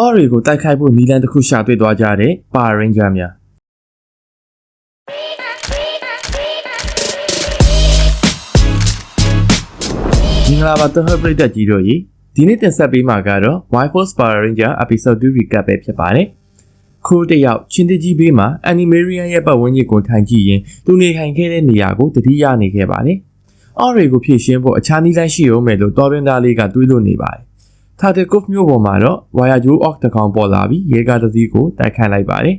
အော်ရီကိုတိုက်ခိုက်ဖို့နီလန်တစ်ခုရှာတွေ့သွားကြတဲ့ပါရင်ဂျာများမင်္ဂလာပါသဟပရိသတ်ကြီးတို့ရေဒီနေ့တင်ဆက်ပေးမှာကတော့ Wi-Fi Power Ranger Episode 2 Recap ပဲဖြစ်ပါတယ်ခိုးတစ်ယောက်ချင်းတကြီးဘေးမှာ Animarian ရဲ့ပတ်ဝန်းကျင်ကိုထိုင်ကြည့်ရင်သူနေထိုင်ခဲ့တဲ့နေရာကိုတတိယနေခဲ့ပါတယ်အော်ရီကိုဖြည့်ရှင်းဖို့အခြားနည်းလမ်းရှိအောင်မယ်လို့တော်ရင်သားလေးကတွေးလို့နေပါတယ် ထာတေကုဖ်မြို့ပေါ်မှာတော့ဝါယာဂျိုးအော့တကောင်ပေါ်လာပြီးရေကားတစ်စီးကိုတိုက်ခိုက်လိုက်ပါတယ်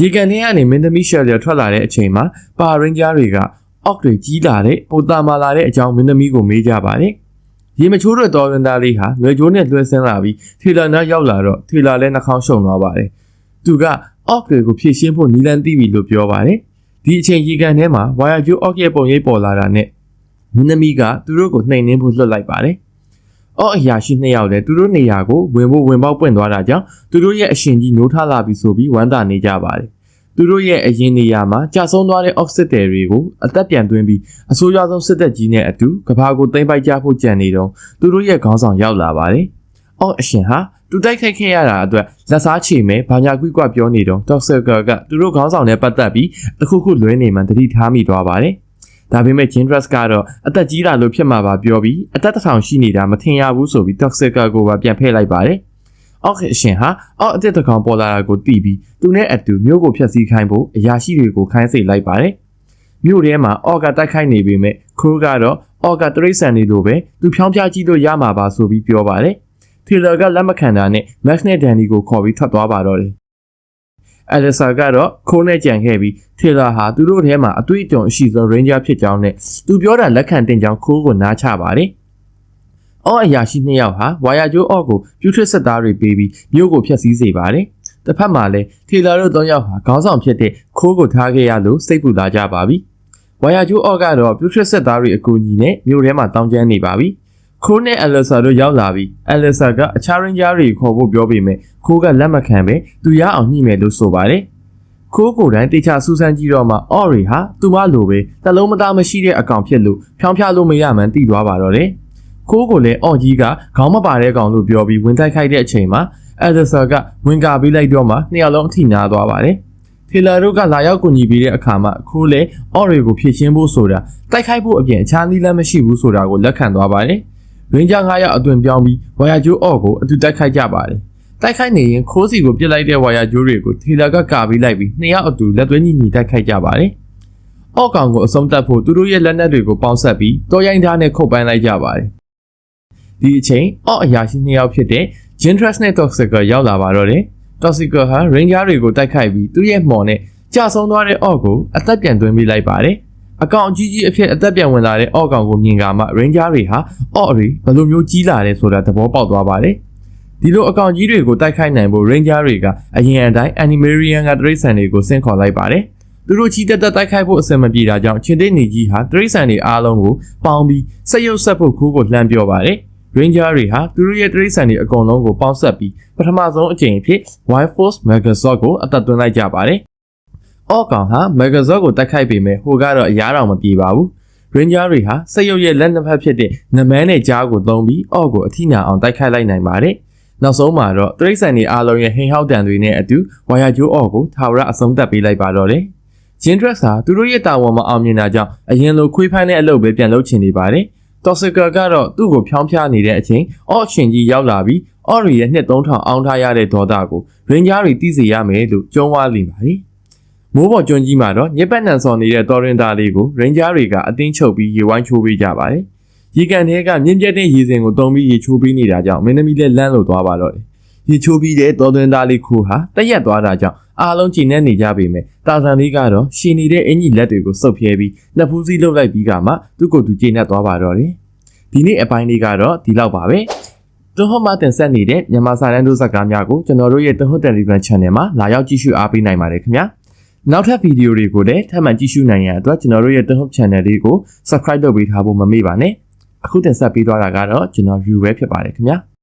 ရေကန်ထဲကနေမင်းသမီးရှယ်လျထွက်လာတဲ့အချိန်မှာပါရင်ဂျာတွေကအော့တွေကြီးလာတဲ့ပိုတာမာလာတဲ့အကြောင်းမင်းသမီးကိုမေးကြပါတယ်ရေမချိုးတဲ့တော်ရင်သားလေးဟာငွေကြိုးနဲ့လွှဲဆင်းလာပြီးထေလာနာရောက်လာတော့ထေလာလည်းနှာခေါင်းရှုံသွားပါတယ်သူကအော့တွေကိုဖြည့်ရှင်းဖို့နီလန်တီးပြီလို့ပြောပါတယ်ဒီအချိန်ရေကန်ထဲမှာဝါယာဂျိုးအော့ရဲ့ပုံရိပ်ပေါ်လာတာနဲ့မင်းသမီးကသူတို့ကိုနှိမ်နှင်းဖို့လွှတ်လိုက်ပါတယ်။ အော့အရာရှိနှစ်ယောက်လည်းသူတို့နေရာကိုဝင်ဖို့ဝင်ပေါက်ပွင့်သွားတာကြောင့်သူတို့ရဲ့အရှင်ကြီးနိုးထလာပြီဆိုပြီးဝမ်းသာနေကြပါတယ်။သူတို့ရဲ့အရင်နေရာမှာကြာဆုံးသွားတဲ့ offset တွေကိုအသက်ပြန်သွင်းပြီးအဆိုးရွားဆုံးစစ်တပ်ကြီးနဲ့အတူကဘာကိုသိမ့်ပိုက်ကြဖို့ကြံနေတော့သူတို့ရဲ့ခေါင်းဆောင်ရောက်လာပါတယ်။အော့အရှင်ဟာသူတိုက်ခိုက်ခဲ့ရတာအတွက်လက်စားချေမဲ့ဘာညာကွိကွပြောနေတော့ Toxic ကသူတို့ခေါင်းဆောင်နဲ့ပတ်သက်ပြီးတခုခုလွဲနေမှတတိထားမိသွားပါတယ်။ ဒါပေမဲ့ Jindras ကတော့အသက်ကြီးလာလို့ဖြစ်မှာပါပြောပြီးအသက်တစ်ထောင်ရှိနေတာမထင်ရဘူးဆိုပြီး Toxic ကိုပါပြန်ဖဲ့လိုက်ပါတယ်။အောက်အရှင်ဟာအောက်အသက်တစ်ကောင်ပေါ်လာတာကိုတီးပြီးသူနဲ့အတူမြို့ကိုဖျက်ဆီးခိုင်းဖို့အရာရှိတွေကိုခိုင်းစိတ်လိုက်ပါတယ်။မြို့ထဲမှာအော့ကတိုက်ခိုက်နေပေမဲ့ခိုးကတော့အော့ကတရိတ်ဆန်နေလို့ပဲသူဖြောင်းပြကြည့်လို့ရမှာပါဆိုပြီးပြောပါတယ်။ထီလာကလက်မခံတာနဲ့ Max နဲ့ Danny ကိုခေါ်ပြီးထွက်သွားပါတော့တယ်။ အလက်ဆာကတော့ခိုးနဲ့ကြံခဲ့ပြီးထေလာဟာသူတို့ထဲမှာအတွေ့အကြုံအရှိဆုံး Ranger ဖြစ်ကြောင်းနဲ့သူပြောတာလက်ခံတင်ကြောင်းခိုးကိုနားချပါတယ်။အော့အရာရှိနှစ်ယောက်ဟာဝါယာဂျိုးအော့ကိုပြူထရစ်ဆက်သားတွေပေးပြီးမြို့ကိုဖျက်ဆီးစေပါတယ်။တစ်ဖက်မှာလည်းထေလာတို့သုံးယောက်ဟာခေါင်းဆောင်ဖြစ်တဲ့ခိုးကိုထားခဲ့ရလို့စိတ်ပူလာကြပါပြီ။ဝါယာဂျိုးအော့ကတော့ပြူထရစ်ဆက်သားတွေအကူအညီနဲ့မြို့ထဲမှာတောင်းကျမ်းနေပါပြီ။ ခိုးနဲ့အလက်ဆာတို့ရောက်လာပြီးအလက်ဆာကအခြားရင်းကြားတွေခေါ်ဖို့ပြောပေမဲ့ခိုးကလက်မခံပဲသူရအောင်ညှိမယ်လို့ဆိုပါတယ်။ခိုးကိုယ်တိုင်တေချာစူးစမ်းကြည့်တော့မှအော်ရီဟာသူမလိုပဲတလုံးမသားမရှိတဲ့အကောင်ဖြစ်လို့ဖြောင်းဖြလို့မရမှန်းသိသွားပါတော့တယ်။ခိုးကိုလည်းအော်ကြီးကခေါင်းမပါတဲ့ကောင်လို့ပြောပြီးဝင်တိုက်ခိုက်တဲ့အချိန်မှာအလက်ဆာကဝင်ကာပေးလိုက်တော့မှနှစ်ယောက်လုံးအထိနာသွားပါတယ်။ထေလာတို့ကလာရောက်ကူညီပေးတဲ့အခါမှာခိုးလေအော်ရီကိုဖြည့်ရှင်းဖို့ဆိုတာတိုက်ခိုက်ဖို့အပြင်အခြားနည်းလမ်းမရှိဘူးဆိုတာကိုလက်ခံသွားပါတယ်။ ရင်းကြ9ယောက်အသွင်ပြောင်းပြီးဝါယာကျိုးအော့ကိုအတူတိုက်ခိုက်ကြပါတယ်။တိုက်ခိုက်နေရင်ခိုးစီကိုပြစ်လိုက်တဲ့ဝါယာကျိုးတွေကိုထေလာကကာပြီးလိုက်ပြီးနှစ်ယောက်အတူလက်သွင်းညီညီတိုက်ခိုက်ကြပါတယ်။အော့ကောင်ကိုအဆုံးသတ်ဖို့သူတို့ရဲ့လက်နက်တွေကိုပေါင်းဆက်ပြီးတော်ရိုင်းသားနဲ့ခုတ်ပန်းလိုက်ကြပါတယ်။ဒီအချိန်အော့အရာရှိနှစ်ယောက်ဖြစ်တဲ့ Gintras နဲ့ Toxic ရောက်လာပါတော့တယ်။ Toxic ဟာ Ranger တွေကိုတိုက်ခိုက်ပြီးသူ့ရဲ့မှော်နဲ့ကြာဆုံးသွားတဲ့အော့ကိုအသက်ပြန်သွင်းပေးလိုက်ပါတယ်။ အကောင်အကြီးကြီးအဖြစ်အသက်ပြန်ဝင်လာတဲ့အော့ကောင်ကိုမြင်ကမှ Ranger တွေဟာအော့တွေဘယ်လိုမျိုးကြီးလာလဲဆိုတာသဘောပေါက်သွားပါတယ်။ဒီလိုအကောင်ကြီးတွေကိုတိုက်ခိုက်နိုင်ဖို့ Ranger တွေကအရင်အတိုင်း Animarian ကတရိတ်ဆန်တွေကိုဆင့်ခေါ်လိုက်ပါတယ်။သူတို့ချီတက်တက်တိုက်ခိုက်ဖို့အဆင်မပြေတာကြောင့်ချင်းသိနေကြီးဟာတရိတ်ဆန်တွေအားလုံးကိုပေါင်းပြီးစက်ရုပ်ဆက်ဖို့ခိုးကိုလှမ်းပြောပါတယ်။ Ranger တွေဟာသူတို့ရဲ့တရိတ်ဆန်တွေအကုန်လုံးကိုပေါင်းဆက်ပြီးပထမဆုံးအကြိမ်အဖြစ် Wild Force Megazord ကိုအသက်သွင်းလိုက်ကြပါတယ်။ အော့ကောင်ဟာ Megazord ကိုတိုက်ခိုက်ပေမဲ့ဟိုကတော့အရားတော်မပြေပါဘူး။ Ranger တွေဟာစက်ရုပ်ရဲ့လက်နှစ်ဖက်ဖြစ်တဲ့နမန်းနဲ့ကြားကိုသုံးပြီးအော့ကိုအထိနာအောင်တိုက်ခိုက်လိုက်နိုင်ပါတယ်။နောက်ဆုံးမှာတော့တရိတ်ဆန်တွေအားလုံးရဲ့ဟိန်ဟောက်တန်တွေနဲ့အတူဝါယာကျိုးအော့ကိုထာဝရအဆုံးသတ်ပေးလိုက်ပါတော့တယ်။ Jindras ဟာသူတို့ရဲ့တာဝန်မအောင်မြင်တာကြောင့်အရင်လိုခွေးဖမ်းတဲ့အလုပ်ပဲပြန်လုပ်ချင်နေပါတယ်။ Toxica ကတော့သူ့ကိုဖြောင်းဖြားနေတဲ့အချိန်အော့ရှင်ကြီးရောက်လာပြီးအော်ရီရဲ့နှစ်3000အောင်းထားရတဲ့ဒေါသကိုရင်းကြားတွေသိစေရမယ်လို့ကြုံးဝါလိမ့်ပါတယ်။ မိုးပေါ်ကျွန်းကြီးမှာတော့ညက်ပတ်နံစော်နေတဲ့တော်ရင်သားလေးကိုရင်းကြားတွေကအတင်းချုပ်ပြီးရေဝိုင်းချိုးပေးကြပါတယ်။ရေကန်ထဲကမြင့်ပြတ်တဲ့ရေစင်ကိုတုံးပြီးရေချိုးပေးနေတာကြောင့်မင်းသမီးလည်းလန့်လို့သွားပါတော့တယ်။ရေချိုးပြီးတဲ့တော်တွင်သားလေးခိုးဟာတက်ရက်သွားတာကြောင့်အားလုံးကျဉ်နေနေကြပေမဲ့တာဇန်လေးကတော့ရှင်နေတဲ့အင်ကြီးလက်တွေကိုစုပ်ဖြဲပြီးနှစ်ဖူးစည်းလုတ်လိုက်ပြီးကမှသူ့ကိုယ်သူကျဉ်နေသွားပါတော့တယ်။ဒီနေ့အပိုင်းလေးကတော့ဒီလောက်ပါပဲ။တွန်းဟောမှာတင်ဆက်နေတဲ့မြန်မာစာတန်းတို့ဇာတ်ကားများကိုကျွန်တော်တို့ရဲ့တွန်းဟော Telegram Channel မှာလာရောက်ကြည့်ရှုအားပေးနိုင်ပါတယ်ခင်ဗျာ။ နောက်ထပ်ဗီဒီယိုတွေကိုလည်းထပ်မံကြည့်ရှုနိုင်ရန်အတွက်ကျွန်တော်တို့ရဲ့တွန်းဟော Channel လေးကို Subscribe လုပ်ပေးထားဖို့မမေ့ပါနဲ့။အခုတင်ဆက်ပေးသွားတာကတော့ကျွန်တော် review ပဲဖြစ်ပါတယ်ခင်ဗျာ။